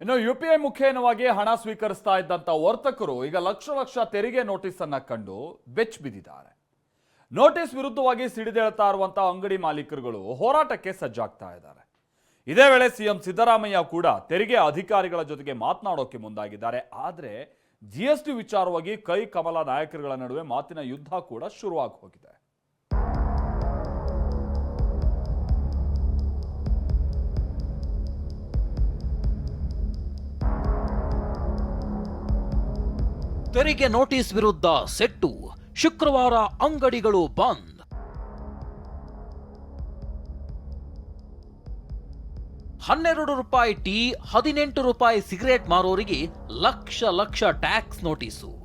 ಇನ್ನು U P I ಮುಖೇನವಾಗಿ ಹಣ ಸ್ವೀಕರಿಸ್ತಾ ಇದ್ದಂತ ವರ್ತಕರು ಈಗ ಲಕ್ಷ ಲಕ್ಷ ತೆರಿಗೆ ನೋಟಿಸ್ ಅನ್ನ ಕಂಡು ಬೆಚ್ಚ ಬಿದ್ದಿದ್ದಾರೆ. ನೋಟಿಸ್ ವಿರುದ್ಧವಾಗಿ ಸಿಡಿದೇಳ್ತಾ ಇರುವಂತಹ ಅಂಗಡಿ ಮಾಲೀಕರುಗಳು ಹೋರಾಟಕ್ಕೆ ಸಜ್ಜಾಗ್ತಾ ಇದ್ದಾರೆ. ಇದೇ ವೇಳೆ ಸಿಎಂ ಸಿದ್ದರಾಮಯ್ಯ ಕೂಡ ತೆರಿಗೆ ಅಧಿಕಾರಿಗಳ ಜೊತೆಗೆ ಮಾತನಾಡೋಕೆ ಮುಂದಾಗಿದ್ದಾರೆ. ಆದರೆ ಜಿ ಎಸ್ ಟಿ ವಿಚಾರವಾಗಿ ಕೈ ಕಮಲ ನಾಯಕರುಗಳ ನಡುವೆ ಮಾತಿನ ಯುದ್ಧ ಕೂಡ ಶುರುವಾಗಿ ಹೋಗಿದೆ ತೆರಿಗೆ ನೋಟಿಸ್ ವಿರುದ್ಧ ಸೆಟ್ಟು. ಶುಕ್ರವಾರ ಅಂಗಡಿಗಳು ಬಂದ್. ಹನ್ನೆರಡು ರೂಪಾಯಿ ಟೀ, ಹದಿನೆಂಟು ರೂಪಾಯಿ cigarette ಮಾರೋರಿಗೆ lakh lakh tax notice.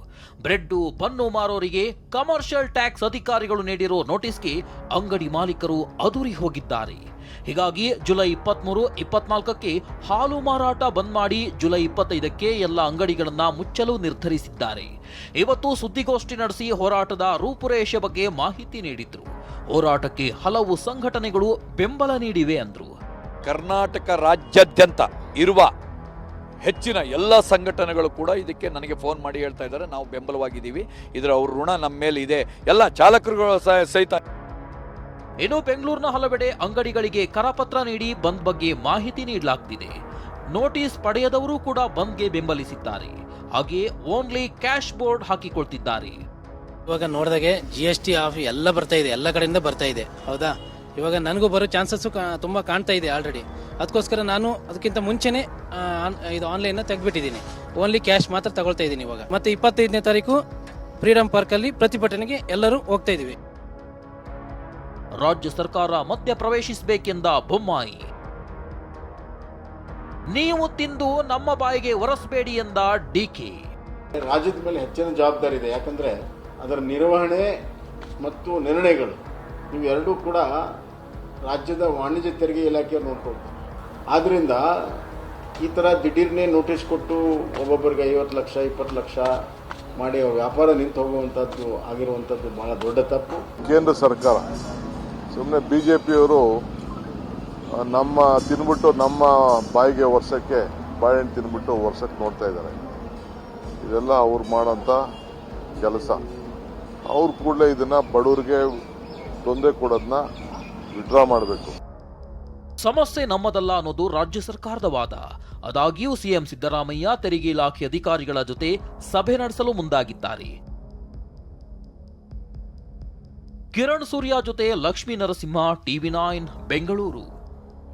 Bread, bun ಮಾರೋರಿಗೆ commercial tax ಅಧಿಕಾರಿಗಳು ನೀಡಿರೋ ನೋಟಿಸ್ಗೆ ಅಂಗಡಿ ಮಾಲೀಕರು ಅದುರಿ ಹೋಗಿದ್ದಾರೆ. ಹೀಗಾಗಿ ಜುಲೈ ಇಪ್ಪತ್ಮೂರು, ಇಪ್ಪತ್ನಾಲ್ಕಕ್ಕೆ ಹಾಲು ಮಾರಾಟ ಬಂದ್ ಮಾಡಿ ಜುಲೈ ಇಪ್ಪತ್ತೈದಕ್ಕೆ ಎಲ್ಲ ಅಂಗಡಿಗಳನ್ನು ಮುಚ್ಚಲು ನಿರ್ಧರಿಸಿದ್ದಾರೆ. ಇವತ್ತು ಸುದ್ದಿಗೋಷ್ಠಿ ನಡೆಸಿ ಹೋರಾಟದ ರೂಪುರೇಷೆ ಬಗ್ಗೆ ಮಾಹಿತಿ ನೀಡಿದ್ರು. ಹೋರಾಟಕ್ಕೆ ಹಲವು ಸಂಘಟನೆಗಳು ಬೆಂಬಲ ನೀಡಿವೆ ಅಂದ್ರು. ಕರ್ನಾಟಕ ರಾಜ್ಯಾದ್ಯಂತ ಇರುವ ಹೆಚ್ಚಿನ ಎಲ್ಲ ಸಂಘಟನೆಗಳು ಕೂಡ ಇದಕ್ಕೆ ನನಗೆ ಫೋನ್ ಮಾಡಿ ಹೇಳ್ತಾ ಇದ್ದಾರೆ. ನಾವು ಬೆಂಬಲವಾಗಿದ್ದೀವಿ. ಇದರ ಅವ್ರ ಋಣ ನಮ್ಮ ಮೇಲೆ ಇದೆ. ಎಲ್ಲ ಚಾಲಕರುಗಳು ಸಹ- ಸಹಿತ ಇನ್ನು ಬೆಂಗಳೂರಿನ ಹಲವೆಡೆ ಅಂಗಡಿಗಳಿಗೆ ಕರಪತ್ರ ನೀಡಿ ಬಂದ್ ಬಗ್ಗೆ ಮಾಹಿತಿ ನೀಡಲಾಗ್ತಿದೆ. ನೋಟಿಸ್ ಪಡೆಯದವರು ಕೂಡ ಬಂದ್ಗೆ ಬೆಂಬಲಿಸಿದ್ದಾರೆ. ಹಾಗೆಯೇ ಓನ್ಲಿ ಕ್ಯಾಶ್ ಬೋರ್ಡ್ ಹಾಕಿಕೊಳ್ತಿದ್ದಾರೆ. ಇವಾಗ ನೋಡಿದಾಗೆ ಜಿ ಎಸ್ ಟಿ ಆಫ್ ಎಲ್ಲ ಬರ್ತಾ ಇದೆ. ಎಲ್ಲ ಕಡೆಯಿಂದ ಬರ್ತಾ ಇದೆ. ಹೌದಾ? ಇವಾಗ ನನಗೂ ಬರೋ ಚಾನ್ಸಸ್ಸು ತುಂಬ ಕಾಣ್ತಾ ಇದೆ ಆಲ್ರೆಡಿ ಅದಕ್ಕೋಸ್ಕರ ನಾನು ಅದಕ್ಕಿಂತ ಮುಂಚೆನೆ ಆನ್- ಇದು ಆನ್ಲೈನ್ನ ತೆಗೆದ್ಬಿಟ್ಟಿದ್ದೀನಿ. ಓನ್ಲಿ ಕ್ಯಾಶ್ ಮಾತ್ರ ತಗೊಳ್ತಾ ಇದ್ದೀನಿ ಇವಾಗ. ಮತ್ತು ಇಪ್ಪತ್ತೈದನೇ ತಾರೀಕು ಫ್ರೀಡಮ್ ಪಾರ್ಕಲ್ಲಿ ಪ್ರತಿಭಟನೆಗೆ ಎಲ್ಲರೂ ಹೋಗ್ತಾ ಇದ್ದೀವಿ. ರಾಜ್ಯ ಸರ್ಕಾರ ಮಧ್ಯ ಪ್ರವೇಶಿಸಬೇಕೆಂದ ಬೊಮ್ಮಾಯಿ. ನೀವು ತಿಂದು ನಮ್ಮ ಬಾಯಿಗೆ ಒರೆಸಬೇಡಿ ಎಂದ ಡಿಕೆ ರಾಜ್ಯದ ಮೇಲೆ ಹೆಚ್ಚಿನ ಜವಾಬ್ದಾರಿ ಇದೆ. ಯಾಕಂದರೆ ಅದರ ನಿರ್ವಹಣೆ ಮತ್ತು ನಿರ್ಣಯಗಳು ಇವೆರಡೂ ಕೂಡ ರಾಜ್ಯದ ವಾಣಿಜ್ಯ ತೆರಿಗೆ ಇಲಾಖೆ ನೋಡ್ಕೊಳ್ತಾರೆ. ಆದ್ದರಿಂದ ಈ ಥರ ದಿಢೀರ್ನೇ ನೋಟಿಸ್ ಕೊಟ್ಟು ಒಬ್ಬೊಬ್ಬರಿಗೆ ಐವತ್ತು ಲಕ್ಷ, ಇಪ್ಪತ್ತು ಲಕ್ಷ ಮಾಡಿ ವ್ಯಾಪಾರ ನಿಂತು ಹೋಗುವಂಥದ್ದು ಆಗಿರುವಂಥದ್ದು ಭಾಳ ದೊಡ್ಡ ತಪ್ಪು. ಕೇಂದ್ರ ಸರ್ಕಾರ ಸುಮ್ಮನೆ ಬಿ ಜೆ ಪಿಯವರು ನಮ್ಮ ತಿನ್ಬಿಟ್ಟು ನಮ್ಮ ಬಾಯಿಗೆ ವರ್ಷಕ್ಕೆ ಬಾಳೆಹಣ್ಣು ತಿನ್ಬಿಟ್ಟು ವರ್ಷಕ್ಕೆ ನೋಡ್ತಾ ಇದ್ದಾರೆ. ಇದೆಲ್ಲ ಅವ್ರು ಮಾಡೋಂಥ ಕೆಲಸ. ಅವ್ರು ಕೂಡಲೇ ಇದನ್ನು ಬಡವರಿಗೆ ತೊಂದರೆ ಕೊಡೋದನ್ನ ವಿಡ್ರಾ ಮಾಡಬೇಕು. ಸಮಸ್ಯೆ ನಮ್ಮದಲ್ಲ ಅನ್ನೋದು ರಾಜ್ಯ ಸರ್ಕಾರದ ವಾದ. ಆದಾಗ್ಯೂ ಸಿಎಂ ಸಿದ್ದರಾಮಯ್ಯ ತೆರಿಗೆ ಇಲಾಖೆ ಅಧಿಕಾರಿಗಳ ಜೊತೆ ಸಭೆ ನಡೆಸಲು ಮುಂದಾಗಿದ್ದಾರೆ. ಕಿರಣ್ ಸೂರ್ಯ ಜೊತೆ ಲಕ್ಷ್ಮೀ ನರಸಿಂಹ, ಟಿವಿ ನೈನ್, ಬೆಂಗಳೂರು.